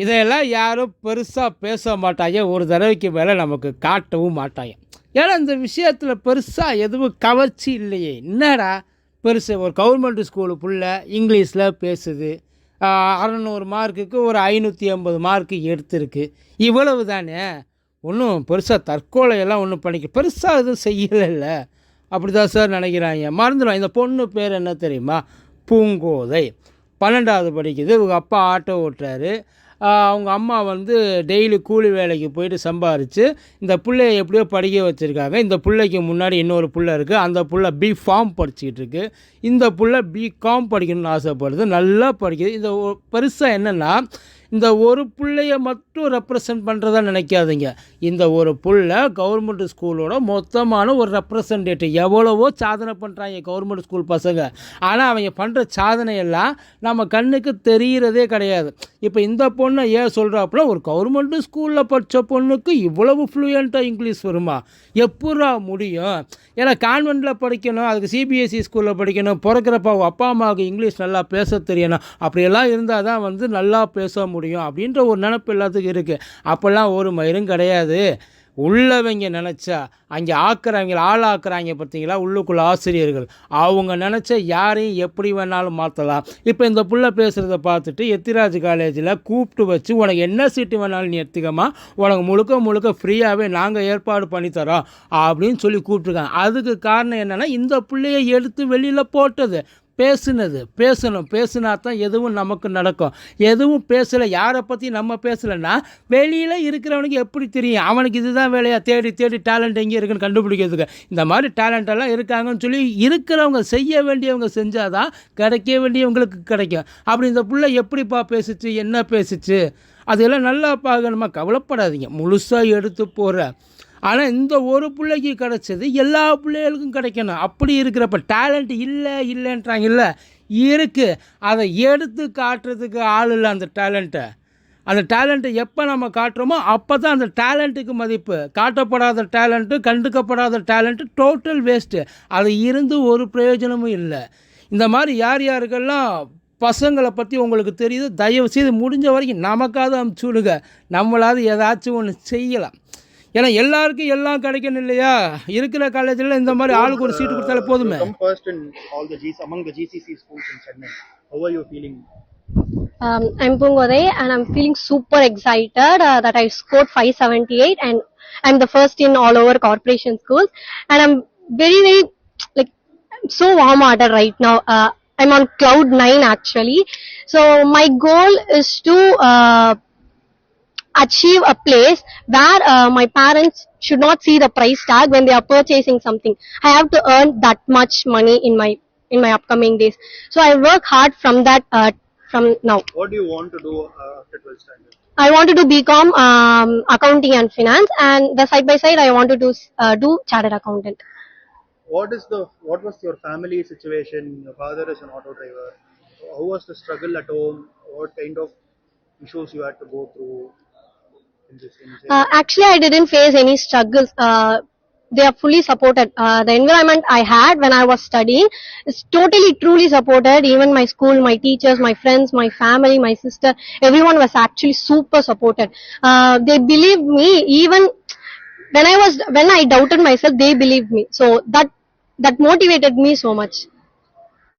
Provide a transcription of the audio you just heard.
இதையெல்லாம் யாரும் பெருசாக பேச மாட்டாங்க. ஒரு தடவைக்கு மேலே நமக்கு காட்டவும் மாட்டாங்க. ஏன்னா இந்த விஷயத்தில் பெருசாக எதுவும் கவர்ச்சி இல்லையே. என்னடா பெருசு ஒரு கவர்மெண்ட் ஸ்கூலு புள்ள இங்கிலீஷில் பேசுது. அறநூறு மார்க்குக்கு ஒரு ஐநூற்றி ஐம்பது மார்க்கு எடுத்திருக்கு. இவ்வளவு தானே? ஒன்றும் பெருசாக தற்கொலையெல்லாம் ஒன்றும் பண்ணிக்க பெருசாக எதுவும் செய்யலைல்ல. அப்படி தான் சார் நினைக்கிறாங்க. மறந்துடும் இந்த பொண்ணு பேர் என்ன தெரியுமா? பூங்கோதை. பன்னெண்டாவது படிக்குது. இவங்க அப்பா ஆட்டோ ஓட்டுறாரு. அவங்க அம்மா வந்து டெய்லி கூலி வேலைக்கு போயிட்டு சம்பாரித்து இந்த பிள்ளைய எப்படியோ படிக்க வச்சுருக்காங்க. இந்த பிள்ளைக்கு முன்னாடி இன்னொரு பிள்ளை இருக்குது அந்த பிள்ளை பி ஃபார்ம் படிச்சுக்கிட்டு இருக்குது இந்த புள்ள பிகாம் படிக்கணும்னு ஆசைப்படுது. நல்லா படிக்குது. இந்த பெருசாக என்னென்னா இந்த ஒரு பிள்ளைய மட்டும் ரெப்ரசன்ட் பண்ணுறதா நினைக்காதீங்க. இந்த ஒரு பிள்ளை கவர்மெண்ட் ஸ்கூலோட மொத்தமான ஒரு ரெப்ரசன்டேட்டிவ் எவ்வளவோ சாதனை பண்ணுறாங்க கவர்மெண்ட் ஸ்கூல் பசங்க. ஆனால் அவங்க பண்ணுற சாதனையெல்லாம் நம்ம கண்ணுக்கு தெரிகிறதே கிடையாது. இப்போ இந்த பொண்ணை ஏன் சொல்கிறாப்புல ஒரு கவர்மெண்ட் ஸ்கூலில் படித்த பொண்ணுக்கு இவ்வளவு ஃப்ளூயண்ட்டாக இங்கிலீஷ் வருமா? எப்படா முடியும்? ஏன்னா கான்வெண்ட்டில் படிக்கணும் அதுக்கு சிபிஎஸ்சி ஸ்கூலில் படிக்கணும் பிறக்கிறப்ப அவங்க அப்பா அம்மாவுக்கு இங்கிலீஷ் நல்லா பேச தெரியணும். அப்படியெல்லாம் இருந்தால் தான் வந்து நல்லா பேச முடியும் அப்படின்ற ஒரு நினப்பு எல்லாத்துக்கும் இருக்குது அப்போல்லாம் ஒரு மயிரும் கிடையாது. உள்ளவங்க நினச்சா அங்கே ஆக்குறவங்க ஆள் ஆக்குறாங்க பார்த்தீங்களா? உள்ளுக்குள்ள ஆசிரியர்கள். அவங்க நினச்ச யாரையும் எப்படி வேணாலும் மாற்றலாம் இப்போ இந்த புள்ள பேசுகிறத பார்த்துட்டு எத்திராஜ் காலேஜில் கூப்பிட்டு வச்சு உனக்கு என்ன சீட்டு வேணாலும் நீ எடுத்துக்கமா உனக்கு முழுக்க முழுக்க ஃப்ரீயாகவே நாங்கள் ஏற்பாடு பண்ணித்தரோம் அப்படின்னு சொல்லி கூப்பிட்ருக்காங்க அதுக்கு காரணம் என்னென்னா இந்த பிள்ளையை எடுத்து வெளியில் போட்டது. பேசுனது. பேசணும். பேசுனா தான் எதுவும் நமக்கு நடக்கும். எதுவும் பேசலை. யாரை பற்றி நம்ம பேசலைன்னா வெளியில் இருக்கிறவனுக்கு எப்படி தெரியும்? அவனுக்கு இதுதான் வேலையாக தேடி தேடி டேலண்ட் எங்கே இருக்குன்னு கண்டுபிடிக்கிறதுக்கு. இந்த மாதிரி talent எல்லாம் இருக்காங்கன்னு சொல்லி இருக்கிறவங்க செய்ய வேண்டியவங்க செஞ்சால் தான் கிடைக்க வேண்டியவங்களுக்கு கிடைக்கும். அப்படி இந்த பிள்ளை எப்படிப்பா பேசுச்சு? என்ன பேசுச்சு? அதெல்லாம் நல்லா பார்க்கணுமா? கவலைப்படாதீங்க. முழுசாக எடுத்து போகிற ஆனால் இந்த ஒரு பிள்ளைக்கு கிடைச்சது எல்லா பிள்ளைகளுக்கும் கிடைக்கணும். அப்படி இருக்கிறப்ப டேலண்ட் இல்லை இல்லைன்றாங்க. இல்லை இருக்குது அதை எடுத்து காட்டுறதுக்கு ஆள் இல்லை அந்த டேலண்ட்டை அந்த டேலண்ட்டை எப்போ நம்ம காட்டுறோமோ அப்போ தான் அந்த டேலண்ட்டுக்கு மதிப்பு. காட்டப்படாத டேலண்ட்டு கண்டுக்கப்படாத டேலண்ட்டு டோட்டல் வேஸ்ட்டு அது இருந்து ஒரு பிரயோஜனமும் இல்லை. இந்த மாதிரி யார் யாருக்கெல்லாம் பசங்களை பற்றி உங்களுக்கு தெரியுது தயவு செய்து முடிஞ்ச வரைக்கும் நமக்காவது அமுச்சு விடுங்க. நம்மளாவது ஏதாச்சும் ஒன்று செய்யலாம். ஏன்னா எல்லாருக்கும் எல்லாம் கிடைக்கணும் இல்லையா இருக்கிற காலேஜில் இந்த மாதிரி ஆளுக்கு ஒரு சீட்டு கொடுத்தாலே போதுமே come first in all the G's among the GCC schools in Chennai. How are you feeling? Um, I'm Pungode and I'm feeling super excited uh, that I scored 578 and I'm the first in all over corporation schools and I'm very very like I'm so warm hearted right now. Uh, I'm on cloud nine actually. So my goal is to uh, achieve a place where uh, my parents should not see the price tag when they are purchasing something. I have to earn that much money in my in my upcoming days. So I work hard from that uh, from now. What do you want to do uh, after 12th standard? I wanted to become um, accounting and finance, and the side by side I wanted to do uh, do chartered accountant. What is the what was your family situation? Your father is an auto driver. How was the struggle at home? What kind of issues you had to go through in this? In this Uh, actually, I didn't face any struggles. Uh, they are fully supported. Uh, the environment I had when I was studying is totally, truly supported. Even my school, my teachers, my friends, my family, my sister, everyone was actually super supported. Uh, they believed me even when I was when I doubted myself. They believed me. So that that motivated me so much.